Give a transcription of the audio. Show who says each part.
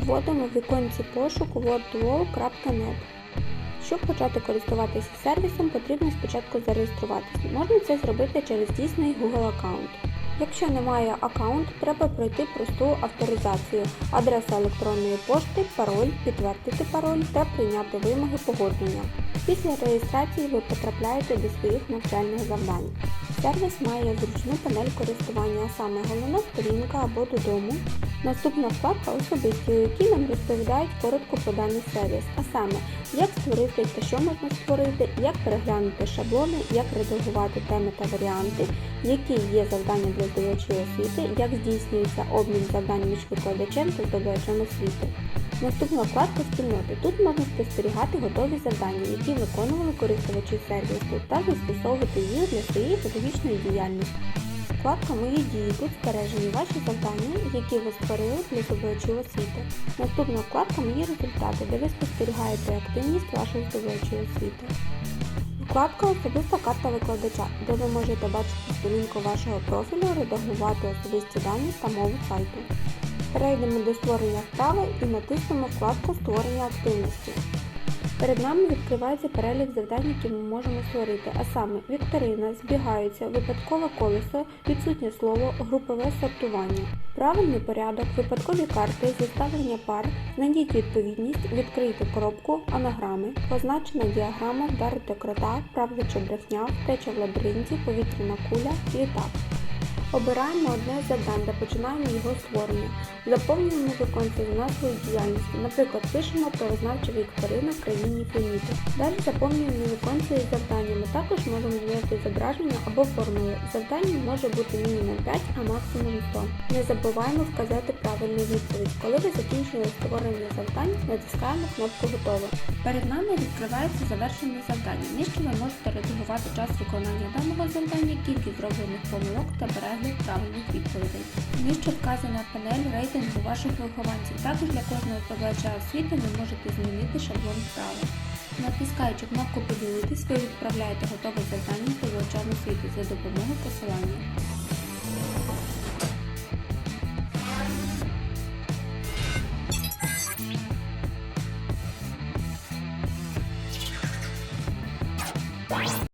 Speaker 1: Вводимо в віконці пошуку wordwall.net. Щоб почати користуватися сервісом, потрібно спочатку зареєструватися. Можна це зробити через дійсний Google аккаунт. Якщо немає аккаунту, треба пройти просту авторизацію, адреса електронної пошти, пароль, підтвердити пароль та прийняти вимоги погодження. Після реєстрації ви потрапляєте до своїх навчальних завдань. Сервіс має зручну панель користування, а саме головна сторінка або додому. Наступна вкладка особисті, у якій нам розповідають коротко про даний сервіс, а саме як створити та що можна створити, як переглянути шаблони, як редагувати теми та варіанти, які є завдання для здобувачів освіти, як здійснюється обмін завдань між викладачем та здобувачем освіти. Наступна вкладка спільноти. Тут можна спостерігати готові завдання, які виконували користувачі сервісу, та застосовувати їх для своєї педагогічної діяльності. Вкладка Мої дії. Тут збережені ваші завдання, які ви створили для здобувачів освіти. Наступна вкладка Мої результати, де ви спостерігаєте активність ваших здобувачів освіти. Вкладка Особиста карта викладача, де ви можете бачити сторінку вашого профілю, редагувати особисті дані та мову сайту. Перейдемо до створення вправи і натиснемо вкладку Створення активності. Перед нами відкривається перелік завдань, які ми можемо створити, а саме вікторина, збігаються, випадкове колесо, відсутнє слово, групове сортування, правильний порядок, випадкові карти, зіставлення пар, знайдіть відповідність, відкрийте коробку, анаграми, позначена діаграма, вдарити крота, правда чи брехня, втеча в лабіринті, повітряна куля, літак. Обираємо одне з завдань та починаємо його створення. Заповнюємо віконце з назвою діяльності. Наприклад, пишемо правознавча вікторина в країні Феніти. Далі заповнюємо віконце із завданнями. Також можемо змінити зображення або формули. Завдання може бути мінімум 5, а максимум 100. Не забуваємо вказати правильну відповідь. Коли ви закінчили створення завдань, натискаємо кнопку Готово. Перед нами відкривається завершене завдання. Нижче ви можете редагувати час виконання даного завдання, кількість зроблених помилок та перегляд правильних відповідей. Нижче вказана панель рейтингу ваших вихованців. Також для кожного здобувача освіти ви можете змінити шаблон вправи. Натискаючи кнопку Поділитись, ви відправляєте готове завдання здобувачам освіти за допомогою посилання.